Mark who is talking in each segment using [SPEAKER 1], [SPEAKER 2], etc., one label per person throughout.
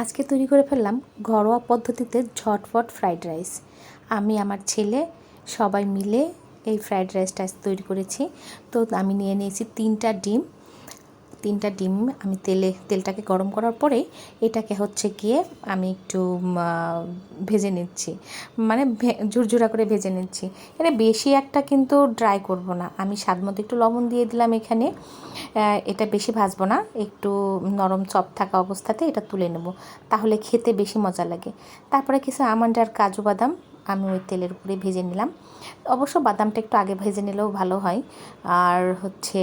[SPEAKER 1] আজকে তৈরি করে ফেললাম ঘরোয়া পদ্ধতিতে ঝটপট ফ্রাইড রাইস। আমি, আমার ছেলে, সবাই মিলে এই ফ্রাইড রাইসটা তৈরি করেছি। তো আমি নিয়ে নিয়েছি তিনটা ডিম তিনটা ডিম আমি তেলে, তেলটাকে গরম করার পরে এটাকে হচ্ছে গিয়ে আমি একটু ভেজে নিচ্ছি। মানে ঝুরঝুরা করে ভেজে নিচ্ছি। এটা বেশি একটা কিন্তু ড্রাই করব না। আমি স্বাদ মতো একটু লবণ দিয়ে দিলাম এখানে। এটা বেশি ভাজবো না। একটু নরম চপ থাকা অবস্থাতে এটা তুলে নেব। তাহলে খেতে বেশি মজা লাগে। তারপরে কিছু আমন্ড আর কাজু বাদাম। আমি ওই তেলের উপরে ভেজে নিলাম। অবশ্য বাদামটা একটু আগে ভেজে নিলেও ভালো হয়। আর হচ্ছে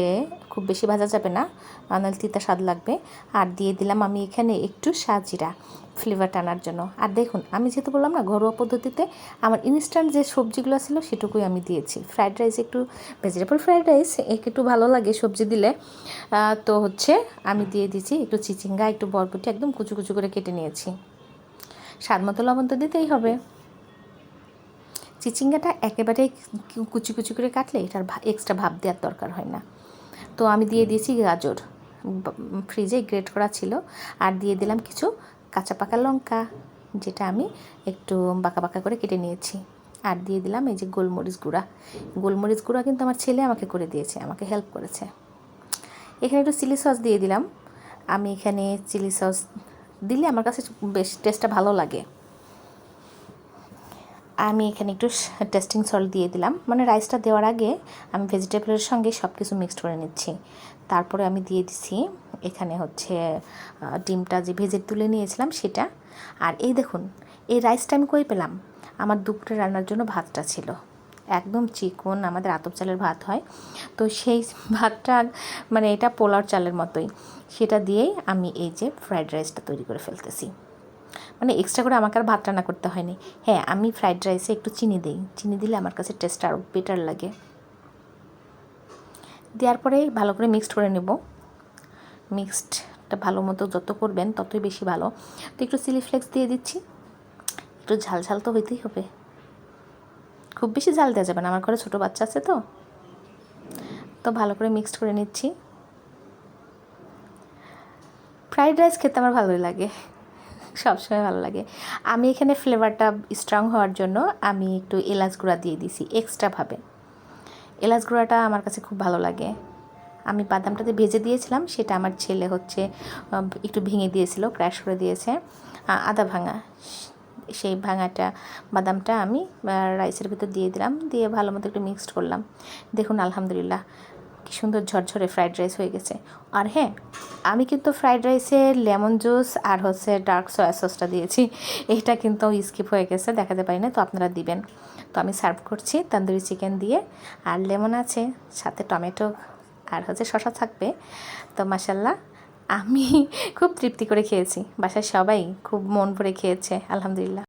[SPEAKER 1] খুব বেশি ভাজা যাবে না নাহলে তিতা স্বাদ লাগবে। আর দিয়ে দিলাম আমি এখানে একটু সাজিরা ফ্লেভার টানার জন্য। আর দেখুন, আমি যেহেতু বললাম না ঘরোয়া পদ্ধতিতে, আমার ইনস্ট্যান্ট যে সবজিগুলো ছিল সেটুকুই আমি দিয়েছি। ফ্রাইড রাইস একটু ভেজিটেবল ফ্রাইড রাইস একটু ভালো লাগে সবজি দিলে। তো হচ্ছে আমি দিয়ে দিয়েছি একটু চিচিঙ্গা, একটু বরবটি, একদম কুচু কুচু করে কেটে নিয়েছি। স্বাদ মতো লবণ তো দিতেই হবে। চিচিঙ্গাটা একেবারে কুচি কুচি করে কাটলে এটার এক্সট্রা ভাব দেওয়ার দরকার হয় না। তো আমি দিয়ে দিয়েছি গাজর ফ্রিজে গ্রেট করা ছিল আর দিয়ে দিলাম কিছু কাঁচা পাকা লঙ্কা, যেটা আমি একটু বাঁকা বাঁকা করে কেটে নিয়েছি। আর দিয়ে দিলাম এই যে গোলমরিচ গুঁড়া। গোলমরিচ গুঁড়া কিন্তু আমার ছেলে আমাকে করে দিয়েছে, আমাকে হেল্প করেছে। এখানে একটু চিলি সস দিয়ে দিলাম। আমি এখানে চিলি সস দিলে আমার কাছে বেশ টেস্টটা ভালো লাগে। আমি এখানে একটু টেস্টিং সল্ট দিয়ে দিলাম। মানে রাইসটা দেওয়ার আগে আমি ভেজিটেবলের সঙ্গে সব কিছু মিক্সড করে নিচ্ছি। তারপরে আমি দিয়ে দিছি এখানে হচ্ছে ডিমটা যে ভেজে তুলে নিয়েছিলাম সেটা। আর এই দেখুন, এই রাইসটা আমি কই পেলাম? আমার দুপুরে রান্নার জন্য ভাতটা ছিল। একদম চিকন, আমাদের আতপ চালের ভাত হয়। তো সেই ভাতটা মানে এটা পোলার চালের মতোই। সেটা দিয়েই আমি এই যে ফ্রাইড রাইসটা তৈরি করে ফেলতেছি। মানে এক্সট্রা করে আমাকে আর ভাত রান্না করতে হয়নি। হ্যাঁ আমি ফ্রাইড রাইসে একটু চিনি দিই। চিনি দিলে আমার কাছে টেস্ট আরও বেটার লাগে। দেওয়ার পরে ভালো করে মিক্সড করে নেব। মিক্সডটা ভালো মতো যত করবেন ততই বেশি ভালো। তো একটু চিলি ফ্লেক্স দিয়ে দিচ্ছি। একটু ঝাল ঝাল তো হইতেই হবে। খুব বেশি ঝাল দেওয়া যাবে না, আমার ঘরে ছোটো বাচ্চা আছে তো। তো ভালো করে মিক্সড করে নিচ্ছি। ফ্রাইড রাইস খেতে আমার ভালোই লাগে। সবসময় ভালো লাগে। আমি এখানে ফ্লেভারটা স্ট্রং হওয়ার জন্য আমি একটু এলাচ গুঁড়া দিয়ে দিছি এক্সট্রাভাবে এলাচ গুঁড়াটা আমার কাছে খুব ভালো লাগে। আমি বাদামটাতে ভেজে দিয়েছিলাম, সেটা আমার ছেলে হচ্ছে একটু ভেঙে দিয়েছিল ক্র্যাশ করে দিয়েছে। আদা ভাঙা, সেই ভাঙাটা বাদামটা আমি রাইসের ভিতর দিয়ে দিলাম, দিয়ে ভালো মতো একটু মিক্সড করলাম। দেখুন, আলহামদুলিল্লাহ কি সুন্দর ঝরঝরে ফ্রাইড রাইস হয়ে গেছে। আর হ্যাঁ আমি কিন্তু ফ্রাইড রাইসে লেমন জুস আর হচ্ছে ডার্ক সয়া সসটা দিয়েছি। এটা কিন্তু স্কিপ হয়ে গেছে, দেখাতে পারি না, তো আপনারা দিবেন। তো আমি সার্ভ করছি তন্দুরি চিকেন দিয়ে, আর লেমন আছে, সাথে টমেটো, আর হচ্ছে শশা থাকবে। তো মাসাল্লাহ আমি খুব তৃপ্তি করে খেয়েছি বাসায় সবাই খুব মন ভরে খেয়েছে, আলহামদুলিল্লাহ।